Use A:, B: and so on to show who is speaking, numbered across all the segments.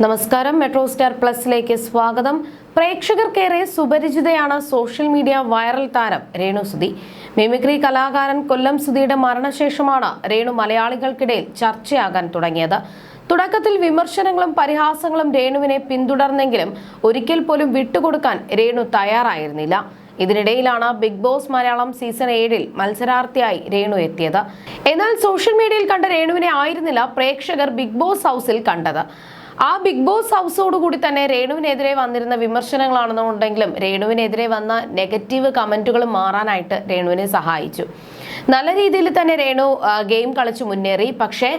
A: നമസ്കാരം. Metro star പ്ലസിലേക്ക് സ്വാഗതം. പ്രേക്ഷകർക്കേറെ സുപരിചിതയാണ് സോഷ്യൽ മീഡിയ വൈറൽ താരം രേണു സുധി. മിമിക്രി കലാകാരൻ കൊല്ലം സുധിയുടെ മരണശേഷമാണ് രേണു മലയാളികൾക്കിടയിൽ ചർച്ചയാകാൻ തുടങ്ങിയത്. തുടക്കത്തിൽ വിമർശനങ്ങളും പരിഹാസങ്ങളും രേണുവിനെ പിന്തുടർന്നെങ്കിലും ഒരിക്കൽ പോലും വിട്ടുകൊടുക്കാൻ രേണു തയ്യാറായിരുന്നില്ല. ഇതിനിടയിലാണ് ബിഗ് ബോസ് മലയാളം സീസൺ ഏഴിൽ മത്സരാർത്ഥിയായി രേണു എത്തിയത്. എന്നാൽ സോഷ്യൽ മീഡിയയിൽ കണ്ട രേണുവിനെ ആയിരുന്നില്ല പ്രേക്ഷകർ ബിഗ് ബോസ് ഹൗസിൽ കണ്ടത്. ആ ബിഗ് ബോസ് ഹൗസോടുകൂടി തന്നെ രേണുവിനെതിരെ വന്നിരുന്ന വിമർശനങ്ങളാണെന്നുണ്ടെങ്കിലും രേണുവിനെതിരെ വന്ന നെഗറ്റീവ് കമന്റുകൾ മാറാനായിട്ട് രേണുവിനെ സഹായിച്ചു. നല്ല രീതിയിൽ തന്നെ രേണു ഗെയിം കളിച്ചു മുന്നേറി. പക്ഷേ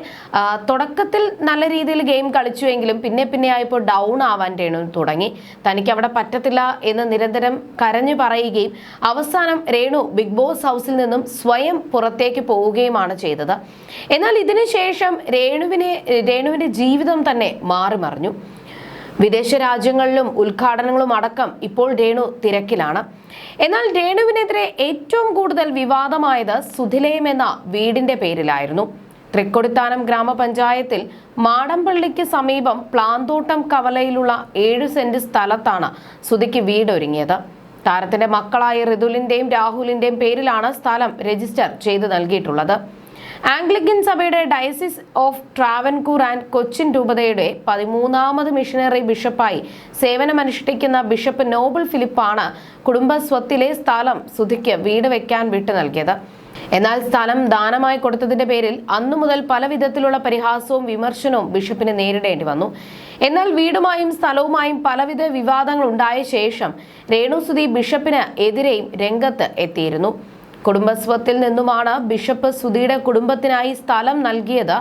A: തുടക്കത്തിൽ നല്ല രീതിയിൽ ഗെയിം കളിച്ചുവെങ്കിലും പിന്നെ പിന്നെ ആയപ്പോൾ ഡൗൺ ആവാൻ രേണു തുടങ്ങി. തനിക്ക് അവിടെ പറ്റത്തില്ല എന്ന് നിരന്തരം കരഞ്ഞു പറയുകയും അവസാനം രേണു ബിഗ് ബോസ് ഹൗസിൽ നിന്നും സ്വയം പുറത്തേക്ക് പോവുകയുമാണ് ചെയ്തത്. എന്നാൽ ഇതിനുശേഷം രേണുവിനെ രേണുവിന്റെ ജീവിതം തന്നെ മാറി മറിഞ്ഞു വിദേശ രാജ്യങ്ങളിലും ഉദ്ഘാടനങ്ങളും അടക്കം ഇപ്പോൾ രേണു തിരക്കിലാണ്. എന്നാൽ രേണുവിനെതിരെ ഏറ്റവും കൂടുതൽ വിവാദമായത് സുധിലയം എന്ന വീടിന്റെ പേരിലായിരുന്നു. തൃക്കൊടിത്താനം ഗ്രാമപഞ്ചായത്തിൽ മാടമ്പള്ളിക്ക് സമീപം പ്ലാന്തോട്ടം കവലയിലുള്ള ഏഴു സെന്റ് സ്ഥലത്താണ് സുധിക്ക് വീടൊരുങ്ങിയത്. താരത്തിന്റെ മക്കളായ ഋതുലിന്റെയും രാഹുലിന്റെയും പേരിലാണ് സ്ഥലം രജിസ്റ്റർ ചെയ്ത് നൽകിയിട്ടുള്ളത്. ആംഗ്ലിക്കൻ സഭയുടെ diocese of Travancore and Cochin രൂപതയുടെ പതിമൂന്നാമത് മിഷനറി ബിഷപ്പായി സേവനമനുഷ്ഠിക്കുന്ന ബിഷപ്പ് നോബിൾ ഫിലിപ്പാണ് കുടുംബസ്വത്തിലെ സ്ഥലം സുധിക്ക് വീട് വെക്കാൻ വിട്ടു നൽകിയത്. എന്നാൽ സ്ഥലം ദാനമായി കൊടുത്തതിന്റെ പേരിൽ അന്നു മുതൽ പല വിധത്തിലുള്ള പരിഹാസവും വിമർശനവും ബിഷപ്പിന് നേരിടേണ്ടി വന്നു. എന്നാൽ വീടുമായും സ്ഥലവുമായും പലവിധ വിവാദങ്ങൾ ഉണ്ടായ ശേഷം രേണുസുതി ബിഷപ്പിന് എതിരെയും രംഗത്ത് എത്തിയിരുന്നു. കുടുംബസ്വത്തിൽ നിന്നുമാണ് ബിഷപ്പ് സുധിയുടെ കുടുംബത്തിനായി സ്ഥലം നൽകിയത്.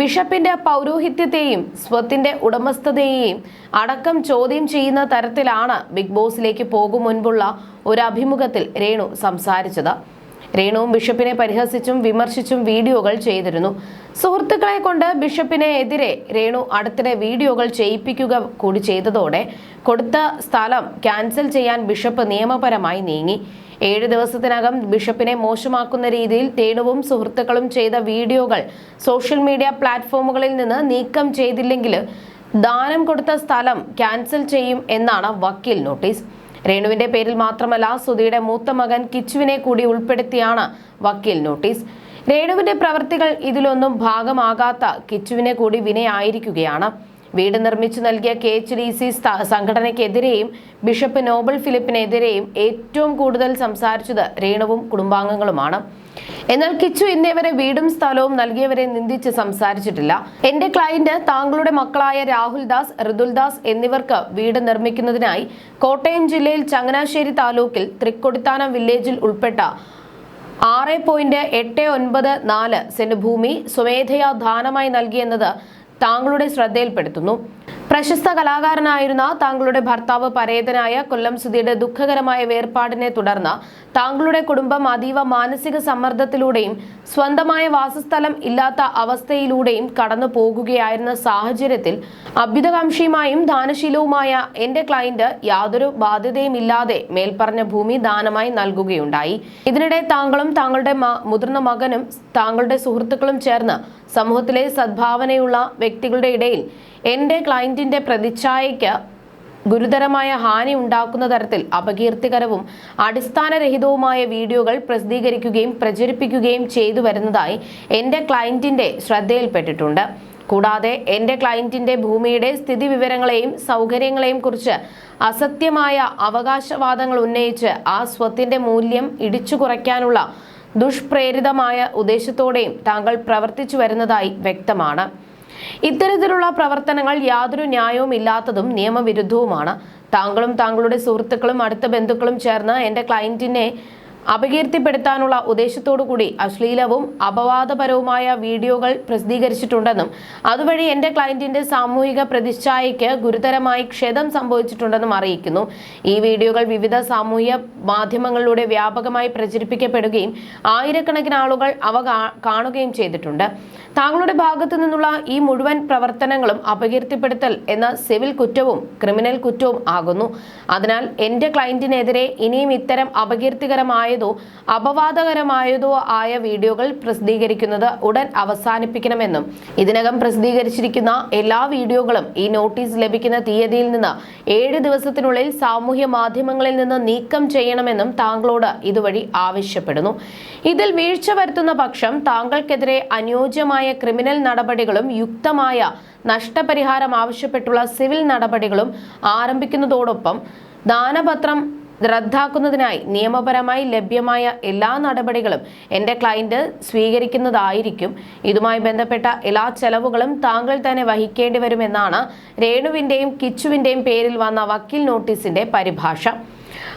A: ബിഷപ്പിന്റെ പൗരോഹിത്യത്തെയും സ്വത്തിന്റെ ഉടമസ്ഥതയെയും അടക്കം ചോദ്യം ചെയ്യുന്ന തരത്തിലാണ് ബിഗ് ബോസിലേക്ക് പോകും മുൻപുള്ള ഒരു അഭിമുഖത്തിൽ രേണു സംസാരിച്ചത്. രേണുവും ബിഷപ്പിനെ പരിഹസിച്ചും വിമർശിച്ചും വീഡിയോകൾ ചെയ്തിരുന്നു. സുഹൃത്തുക്കളെ കൊണ്ട് ബിഷപ്പിനെ എതിരെ രേണു അടുത്തിടെ വീഡിയോകൾ ചെയ്യിപ്പിക്കുക കൂടി ചെയ്തതോടെ കൊടുത്ത സ്ഥലം ക്യാൻസൽ ചെയ്യാൻ ബിഷപ്പ് നിയമപരമായി നീങ്ങി. ഏഴ് ദിവസത്തിനകം ബിഷപ്പിനെ മോശമാക്കുന്ന രീതിയിൽ രേണുവും സുഹൃത്തുക്കളും ചെയ്ത വീഡിയോകൾ സോഷ്യൽ മീഡിയ പ്ലാറ്റ്ഫോമുകളിൽ നിന്ന് നീക്കം ചെയ്തില്ലെങ്കിൽ ദാനം കൊടുത്ത സ്ഥലം ക്യാൻസൽ ചെയ്യും എന്നാണ് വക്കീൽ നോട്ടീസ്. രേണുവിന്റെ പേരിൽ മാത്രമല്ല സുധിയുടെ മൂത്ത മകൻ കിച്ചുവിനെ കൂടി ഉൾപ്പെടുത്തിയാണ് വക്കീൽ നോട്ടീസ്. രേണുവിന്റെ പ്രവൃത്തികൾ ഇതിലൊന്നും ഭാഗമാകാത്ത കിച്ചുവിനെ കൂടി വിനയായിരിക്കുകയാണ്. വീട് നിർമ്മിച്ചു നൽകിയ കെ എച്ച് ഡി സി സംഘടനയ്ക്കെതിരെയും ബിഷപ്പ് നോബൽ ഫിലിപ്പിനെതിരെയും ഏറ്റവും കൂടുതൽ സംസാരിച്ചത് രേണുവും കുടുംബാംഗങ്ങളുമാണ്. എന്നാൽ കിച്ചു ഇന്നേവരെ വീടും സ്ഥലവും നൽകിയവരെ നിന്ദിച്ച് സംസാരിച്ചിട്ടില്ല. എന്റെ ക്ലയന്റ് താങ്കളുടെ മക്കളായ രാഹുൽ ദാസ് ഋതുൽ ദാസ് എന്നിവർക്ക് വീട് നിർമ്മിക്കുന്നതിനായി കോട്ടയം ജില്ലയിൽ ചങ്ങനാശ്ശേരി താലൂക്കിൽ തൃക്കൊടിത്താനം വില്ലേജിൽ ഉൾപ്പെട്ട ആറ് പോയിന്റ് എട്ട് ഒൻപത് നാല് സെന്റ് ഭൂമി സ്വമേധയാ ദാനമായി നൽകിയെന്നത് താങ്കളുടെ ശ്രദ്ധയിൽപ്പെടുത്തുന്നു. പ്രശസ്ത കലാകാരനായിരുന്ന താങ്കളുടെ ഭർത്താവ് പരേതനായ കൊല്ലം സുധിയുടെ ദുഃഖകരമായ വേർപാടിനെ തുടർന്ന് താങ്കളുടെ കുടുംബം അതീവ മാനസിക സമ്മർദ്ദത്തിലൂടെയും സ്വന്തമായ വാസസ്ഥലം ഇല്ലാത്ത അവസ്ഥയിലൂടെയും കടന്നു പോകുകയായിരുന്ന സാഹചര്യത്തിൽ അഭ്യുതകാംക്ഷിയുമായും ദാനശീലവുമായ എന്റെ ക്ലയന്റ് യാതൊരു ബാധ്യതയുമില്ലാതെ മേൽപ്പറഞ്ഞ ഭൂമി ദാനമായി നൽകുകയുണ്ടായി. ഇതിനിടെ താങ്കളും താങ്കളുടെ മുതിർന്ന മകനും താങ്കളുടെ സുഹൃത്തുക്കളും ചേർന്ന് സമൂഹത്തിലെ സദ്ഭാവനയുള്ള വ്യക്തികളുടെ ഇടയിൽ എന്റെ ക്ലയന്റിന്റെ പ്രതിച്ഛായയ്ക്ക് ഗുരുതരമായ ഹാനി ഉണ്ടാക്കുന്ന തരത്തിൽ അപകീർത്തികരവും അടിസ്ഥാനരഹിതവുമായ വീഡിയോകൾ പ്രസിദ്ധീകരിക്കുകയും പ്രചരിപ്പിക്കുകയും ചെയ്തു വരുന്നതായി എന്റെ ക്ലയന്റിന്റെ ശ്രദ്ധയിൽപ്പെട്ടിട്ടുണ്ട്. കൂടാതെ എന്റെ ക്ലയന്റിന്റെ ഭൂമിയുടെ സ്ഥിതി വിവരങ്ങളെയും സൗകര്യങ്ങളെയും കുറിച്ച് അസത്യമായ അവകാശവാദങ്ങൾ ഉന്നയിച്ച് ആ സ്വത്തിന്റെ മൂല്യം ഇടിച്ചു കുറയ്ക്കാനുള്ള ദുഷ്പ്രേരിതമായ ഉദ്ദേശത്തോടെയും താങ്കൾ പ്രവർത്തിച്ചു വരുന്നതായി വ്യക്തമാണ്. ഇത്തരത്തിലുള്ള പ്രവർത്തനങ്ങൾ യാതൊരു ന്യായവും ഇല്ലാത്തതും നിയമവിരുദ്ധവുമാണ്. താങ്കളും താങ്കളുടെ സുഹൃത്തുക്കളും അടുത്ത ബന്ധുക്കളും ചേർന്ന് എന്റെ ക്ലയന്റിനെ അപകീർത്തിപ്പെടുത്താനുള്ള ഉദ്ദേശത്തോടു കൂടി അശ്ലീലവും അപവാദപരവുമായ വീഡിയോകൾ പ്രസിദ്ധീകരിച്ചിട്ടുണ്ടെന്നും അതുവഴി എന്റെ ക്ലയന്റിന്റെ സാമൂഹിക പ്രതിച്ഛായയ്ക്ക് ഗുരുതരമായി ക്ഷതം സംഭവിച്ചിട്ടുണ്ടെന്നും അറിയിക്കുന്നു. ഈ വീഡിയോകൾ വിവിധ സാമൂഹ്യ മാധ്യമങ്ങളിലൂടെ വ്യാപകമായി പ്രചരിപ്പിക്കപ്പെടുകയും ആയിരക്കണക്കിന് ആളുകൾ അവ കാണുകയും ചെയ്തിട്ടുണ്ട്. താങ്കളുടെ ഭാഗത്തു നിന്നുള്ള ഈ മുഴുവൻ പ്രവർത്തനങ്ങളും അപകീർത്തിപ്പെടുത്തൽ എന്ന സിവിൽ കുറ്റവും ക്രിമിനൽ കുറ്റവും ആകുന്നു. അതിനാൽ എന്റെ ക്ലയന്റിനെതിരെ ഇനിയും ഇത്തരം അപകീർത്തികരമായതോ അപവാദകരമായതോ ആയ വീഡിയോകൾ പ്രസിദ്ധീകരിക്കുന്നത് ഉടൻ അവസാനിപ്പിക്കണമെന്നും ഇതിനകം പ്രസിദ്ധീകരിച്ചിരിക്കുന്ന എല്ലാ വീഡിയോകളും ഈ നോട്ടീസ് ലഭിക്കുന്ന തീയതിയിൽ നിന്ന് ഏഴ് ദിവസത്തിനുള്ളിൽ സാമൂഹ്യ മാധ്യമങ്ങളിൽ നിന്ന് നീക്കം ചെയ്യണമെന്നും താങ്കളോട് ഇതുവഴി ആവശ്യപ്പെടുന്നു. ഇതിൽ വീഴ്ച വരുത്തുന്ന പക്ഷം താങ്കൾക്കെതിരെ അനുയോജ്യമായ ക്രിമിനൽ നടപടികളും യുക്തമായ നഷ്ടപരിഹാരം ആവശ്യപ്പെട്ടുള്ള സിവിൽ നടപടികളും ആരംഭിക്കുന്നതോടൊപ്പം ദാനപത്രം റദ്ദാക്കുന്നതിനായി നിയമപരമായി ലഭ്യമായ എല്ലാ നടപടികളും എന്റെ ക്ലയന്റ് സ്വീകരിക്കുന്നതായിരിക്കും. ഇതുമായി ബന്ധപ്പെട്ട എല്ലാ ചെലവുകളും താങ്കൾ തന്നെ വഹിക്കേണ്ടി വരുമെന്നാണ് രേണുവിന്റെയും കിച്ചുവിന്റെയും പേരിൽ വന്ന വക്കീൽ നോട്ടീസിന്റെ പരിഭാഷ.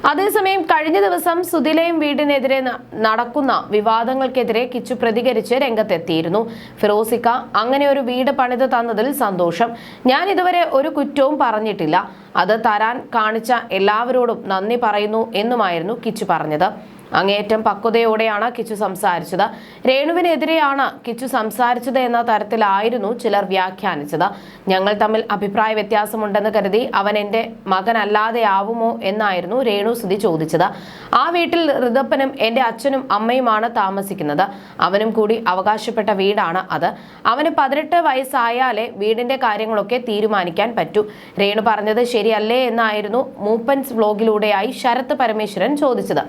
A: അതേസമയം കഴിഞ്ഞ ദിവസം സുധിലയും വീടിനെതിരെ നടക്കുന്ന വിവാദങ്ങൾക്കെതിരെ കിച്ചു പ്രതികരിച്ച് രംഗത്തെത്തിയിരുന്നു. ഫിറോസിക്ക അങ്ങനെ ഒരു വീട് പണിത് തന്നതിൽ സന്തോഷം. ഞാൻ ഇതുവരെ ഒരു കുറ്റവും പറഞ്ഞിട്ടില്ല. അത് തരാൻ കാണിച്ച എല്ലാവരോടും നന്ദി പറയുന്നു എന്നുമായിരുന്നു കിച്ചു പറഞ്ഞത്. അങ്ങേയറ്റം പക്വതയോടെയാണ് കിച്ചു സംസാരിച്ചത്. രേണുവിനെതിരെയാണ് കിച്ചു സംസാരിച്ചത് എന്ന തരത്തിലായിരുന്നു ചിലർ വ്യാഖ്യാനിച്ചത്. ഞങ്ങൾ തമ്മിൽ അഭിപ്രായ വ്യത്യാസമുണ്ടെന്ന് കരുതി അവൻ എന്റെ മകനല്ലാതെ ആവുമോ എന്നായിരുന്നു രേണു സ്ഥിതി ചോദിച്ചത്. ആ വീട്ടിൽ ഋതപ്പനും എന്റെ അച്ഛനും അമ്മയുമാണ് താമസിക്കുന്നത്. അവനും കൂടി അവകാശപ്പെട്ട വീടാണ് അത്. അവന് പതിനെട്ട് വയസ്സായാലേ വീടിന്റെ കാര്യങ്ങളൊക്കെ തീരുമാനിക്കാൻ പറ്റൂ. രേണു പറഞ്ഞത് ശരിയല്ലേ എന്നായിരുന്നു മൂപ്പൻസ് വ്ലോഗിലൂടെയായി ശരത് പരമേശ്വരൻ ചോദിച്ചത്.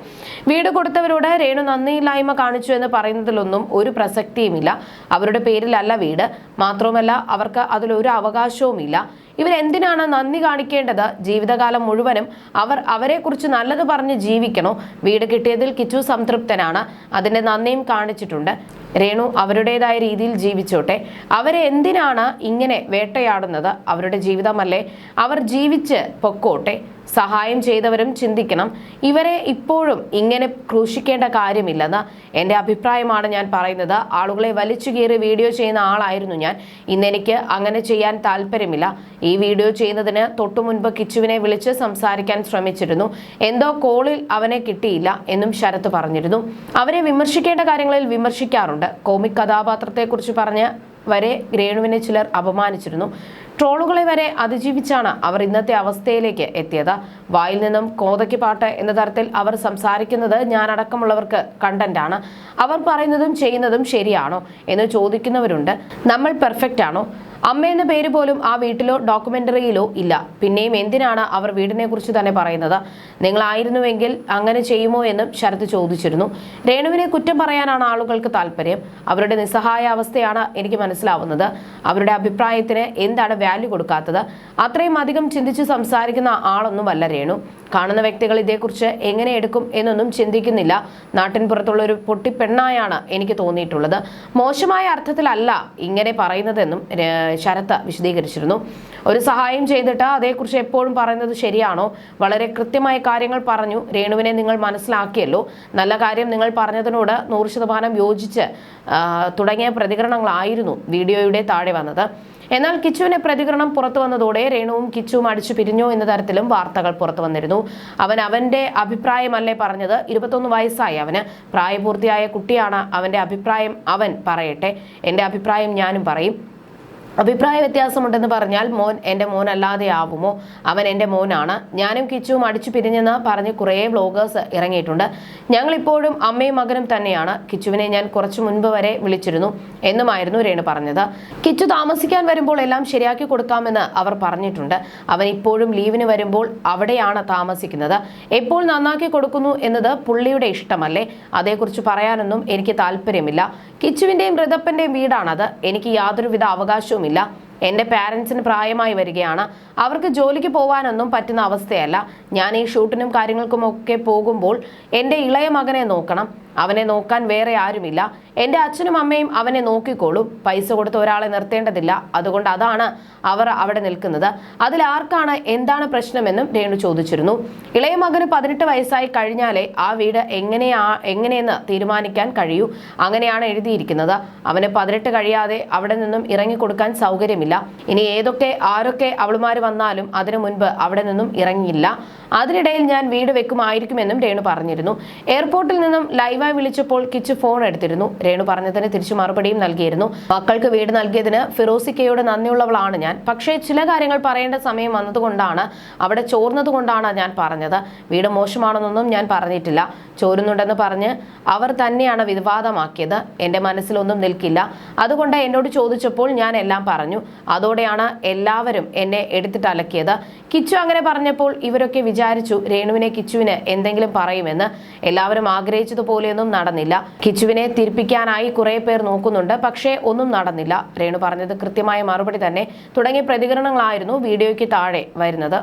A: വീട് കൊടുത്തവരോട് രേണു നന്ദിയില്ലായ്മ കാണിച്ചു എന്ന് പറയുന്നതിലൊന്നും ഒരു പ്രസക്തിയുമില്ല. അവരുടെ പേരിലല്ല വീട്. മാത്രവുമല്ല അവർക്ക് അതിലൊരു അവകാശവുമില്ല. ഇവരെന്തിനാണ് നന്ദി കാണിക്കേണ്ടത്? ജീവിതകാലം മുഴുവനും അവർ അവരെക്കുറിച്ച് നല്ലത് പറഞ്ഞ് ജീവിക്കണോ? വീട് കിട്ടിയതിൽ കിച്ചു സംതൃപ്തനാണ്. അതിന്റെ നന്ദിയും കാണിച്ചിട്ടുണ്ട്. രേണു അവരുടേതായ രീതിയിൽ ജീവിച്ചോട്ടെ. അവരെ എന്തിനാണ് ഇങ്ങനെ വേട്ടയാടുന്നത്? അവരുടെ ജീവിതമല്ലേ അവർ ജീവിച്ച് പൊക്കോട്ടെ? സഹായം ചെയ്തവരും ചിന്തിക്കണം. ഇവരെ ഇപ്പോഴും ഇങ്ങനെ ക്രൂശിക്കേണ്ട കാര്യമില്ലെന്ന് എന്റെ അഭിപ്രായമാണ് ഞാൻ പറയുന്നത്. ആളുകളെ വലിച്ചു കീറി വീഡിയോ ചെയ്യുന്ന ആളായിരുന്നു ഞാൻ. ഇന്നെനിക്ക് അങ്ങനെ ചെയ്യാൻ താല്പര്യമില്ല. ഈ വീഡിയോ ചെയ്യുന്നതിന് തൊട്ടു മുൻപ് കിച്ചുവിനെ വിളിച്ച് സംസാരിക്കാൻ ശ്രമിച്ചിരുന്നു. എന്തോ കോളിൽ അവനെ കിട്ടിയില്ല എന്നും ശരത് പറഞ്ഞിരുന്നു. അവരെ വിമർശിക്കേണ്ട കാര്യങ്ങളിൽ വിമർശിക്കാറുണ്ട്. കോമിക് കഥാപാത്രത്തെക്കുറിച്ച് പറഞ്ഞ് വരെ രേണുവിനെ ചിലർ അപമാനിച്ചിരുന്നു. ട്രോളുകളെ വരെ അതിജീവിച്ചാണ് അവർ ഇന്നത്തെ അവസ്ഥയിലേക്ക് എത്തിയത്. വായിൽ നിന്നും കോതയ്ക്ക് പാട്ട് എന്ന തരത്തിൽ അവർ സംസാരിക്കുന്നത് ഞാനടക്കമുള്ളവർക്ക് കണ്ടന്റാണ് അവർ പറയുന്നതും ചെയ്യുന്നതും ശരിയാണോ എന്ന് ചോദിക്കുന്നവരുണ്ട്. നമ്മൾ പെർഫെക്റ്റ് ആണോ? അമ്മ എന്ന പേര് പോലും ആ വീട്ടിലോ ഡോക്യുമെന്ററിയിലോ ഇല്ല. പിന്നെയും എന്തിനാണ് അവർ വീടിനെ കുറിച്ച് തന്നെ പറയുന്നത്? നിങ്ങളായിരുന്നുവെങ്കിൽ അങ്ങനെ ചെയ്യുമോ എന്നും ശരത് ചോദിച്ചിരുന്നു. രേണുവിനെ കുറ്റം പറയാനാണ് ആളുകൾക്ക് താല്പര്യം. അവരുടെ നിസ്സഹായ അവസ്ഥയാണ് എനിക്ക് മനസ്സിലാവുന്നത്. അവരുടെ അഭിപ്രായത്തിന് എന്താണ് വാല്യൂ കൊടുക്കാത്തത്? അത്രയും അധികം ചിന്തിച്ച് സംസാരിക്കുന്ന ആളൊന്നുമല്ല രേണു. കാണുന്ന വ്യക്തികൾ ഇതേക്കുറിച്ച് എങ്ങനെ എടുക്കും എന്നൊന്നും ചിന്തിക്കുന്നില്ല. നാട്ടിൻ പുറത്തുള്ള ഒരു പൊട്ടിപ്പെണ്ണായാണ് എനിക്ക് തോന്നിയിട്ടുള്ളത്. മോശമായ അർത്ഥത്തിലല്ല ഇങ്ങനെ പറയുന്നതെന്നും ശരത്ത് വിശദീകരിച്ചിരുന്നു. ഒരു സഹായം ചെയ്തിട്ട് അതേക്കുറിച്ച് എപ്പോഴും പറയുന്നത് ശരിയാണോ? വളരെ കൃത്യമായ കാര്യങ്ങൾ പറഞ്ഞു. രേണുവിനെ നിങ്ങൾ മനസ്സിലാക്കിയല്ലോ. നല്ല കാര്യം നിങ്ങൾ പറഞ്ഞതിനോട് നൂറ് ശതമാനം യോജിച്ച് തുടങ്ങിയ പ്രതികരണങ്ങളായിരുന്നു വീഡിയോയുടെ താഴെ വന്നത്. എന്നാൽ കിച്ചുവിന്റെ പ്രതികരണം പുറത്തു വന്നതോടെ രേണുവും കിച്ചുവും അടിച്ചു പിരിഞ്ഞു എന്ന തരത്തിലും വാർത്തകൾ പുറത്തു വന്നിരുന്നു. അവൻ അവന്റെ അഭിപ്രായമല്ലേ പറഞ്ഞത്? ഇരുപത്തൊന്ന് വയസ്സായി അവന്. പ്രായപൂർത്തിയായ കുട്ടിയാണ് അവന്റെ അഭിപ്രായം അവൻ പറയട്ടെ. എന്റെ അഭിപ്രായം ഞാനും പറയും. അഭിപ്രായ വ്യത്യാസമുണ്ടെന്ന് പറഞ്ഞാൽ മോൻ എന്റെ മോൻ അല്ലാതെ ആവുമോ? അവൻ എന്റെ മോനാണ്. ഞാനും കിച്ചുവും അടിച്ചു പിരിഞ്ഞെന്ന് പറഞ്ഞ് കുറേ വ്ലോഗേഴ്സ് ഇറങ്ങിയിട്ടുണ്ട്. ഞങ്ങളിപ്പോഴും അമ്മയും മകനും തന്നെയാണ്. കിച്ചുവിനെ ഞാൻ കുറച്ചു മുൻപ് വരെ വിളിച്ചിരുന്നു എന്നുമായിരുന്നു രേണു പറഞ്ഞത്. കിച്ചു താമസിക്കാൻ വരുമ്പോൾ എല്ലാം ശരിയാക്കി കൊടുക്കാമെന്ന് അവർ പറഞ്ഞിട്ടുണ്ട്. അവൻ ഇപ്പോഴും ലീവിന് വരുമ്പോൾ അവിടെയാണ് താമസിക്കുന്നത്. എപ്പോൾ നന്നാക്കി കൊടുക്കുന്നു എന്നത് പുള്ളിയുടെ ഇഷ്ടമല്ലേ? അതേക്കുറിച്ച് പറയാനൊന്നും എനിക്ക് താല്പര്യമില്ല. കിച്ചുവിന്റെയും ഋതപ്പന്റെയും വീടാണത്. എനിക്ക് യാതൊരുവിധ അവകാശവുമില്ല. എന്റെ പാരൻസിന് പ്രായമായി വരികയാണ്. അവർക്ക് ജോലിക്ക് പോകാനൊന്നും പറ്റുന്ന അവസ്ഥയല്ല. ഞാൻ ഈ ഷൂട്ടിനും കാര്യങ്ങൾക്കും ഒക്കെ പോകുമ്പോൾ എന്റെ ഇളയ മകനെ നോക്കണം. അവനെ നോക്കാൻ വേറെ ആരുമില്ല. എന്റെ അച്ഛനും അമ്മയും അവനെ നോക്കിക്കോളും. പൈസ കൊടുത്ത് ഒരാളെ നിർത്തേണ്ടതില്ല. അതുകൊണ്ട് അതാണ് അവർ അവിടെ നിൽക്കുന്നത്. അതിൽ ആർക്കാണ് എന്താണ് പ്രശ്നമെന്നും രേണു ചോദിച്ചിരുന്നു. ഇളയ മകന് പതിനെട്ട് വയസ്സായി കഴിഞ്ഞാലേ ആ വീട് എങ്ങനെയാ എങ്ങനെയെന്ന് തീരുമാനിക്കാൻ കഴിയൂ. അങ്ങനെയാണ് എഴുതിയിരിക്കുന്നത്. അവന് പതിനെട്ട് കഴിയാതെ അവിടെ നിന്നും ഇറങ്ങിക്കൊടുക്കാൻ സൗകര്യമില്ല. ഇനി ഏതൊക്കെ ആരൊക്കെ അവളുമാർ വന്നാലും അതിനു മുൻപ് അവിടെ നിന്നും ഇറങ്ങിയില്ല. അതിനിടയിൽ ഞാൻ വീട് വെക്കുമായിരിക്കുമെന്നും രേണു പറഞ്ഞിരുന്നു. എയർപോർട്ടിൽ നിന്നും ലൈവായി വിളിച്ചപ്പോൾ കിച്ചു ഫോൺ എടുത്തിരുന്നു. രേണു പറഞ്ഞതിന് തിരിച്ചു മറുപടിയും നൽകിയിരുന്നു. മക്കൾക്ക് വീട് നൽകിയതിന് ഫിറോസിക്കയോട് നന്ദിയുള്ളവളാണ് ഞാൻ. പക്ഷേ ചില കാര്യങ്ങൾ പറയേണ്ട സമയം വന്നതുകൊണ്ടാണ് അവിടെ ചോർന്നതുകൊണ്ടാണ് ഞാൻ പറഞ്ഞത്. വീട് മോശമാണെന്നൊന്നും ഞാൻ പറഞ്ഞിട്ടില്ല. ചോരുന്നുണ്ടെന്ന് പറഞ്ഞ് അവർ തന്നെയാണ് വിവാദമാക്കിയത്. എന്റെ മനസ്സിലൊന്നും നിൽക്കില്ല. അതുകൊണ്ട് എന്നോട് ചോദിച്ചപ്പോൾ ഞാൻ എല്ലാം പറഞ്ഞു. അതോടെയാണ് എല്ലാവരും എന്നെ എടുത്തിട്ട് അലക്കിയത്. കിച്ചു അങ്ങനെ പറഞ്ഞപ്പോൾ ഇവരൊക്കെ വിചാരിച്ചു രേണുവിനെ കിച്ചുവിന് എന്തെങ്കിലും പറയുമെന്ന്. എല്ലാവരും ആഗ്രഹിച്ചതുപോലെയൊന്നും നടന്നില്ല. കിച്ചുവിനെ തിരിപ്പിക്കാനായി കുറെ പേർ നോക്കുന്നുണ്ട് പക്ഷേ ഒന്നും നടന്നില്ല. രേണു പറഞ്ഞത് കൃത്യമായ മറുപടി തന്നെ തുടങ്ങിയ പ്രതികരണങ്ങളായിരുന്നു വീഡിയോയ്ക്ക് താഴെ വരുന്നത്.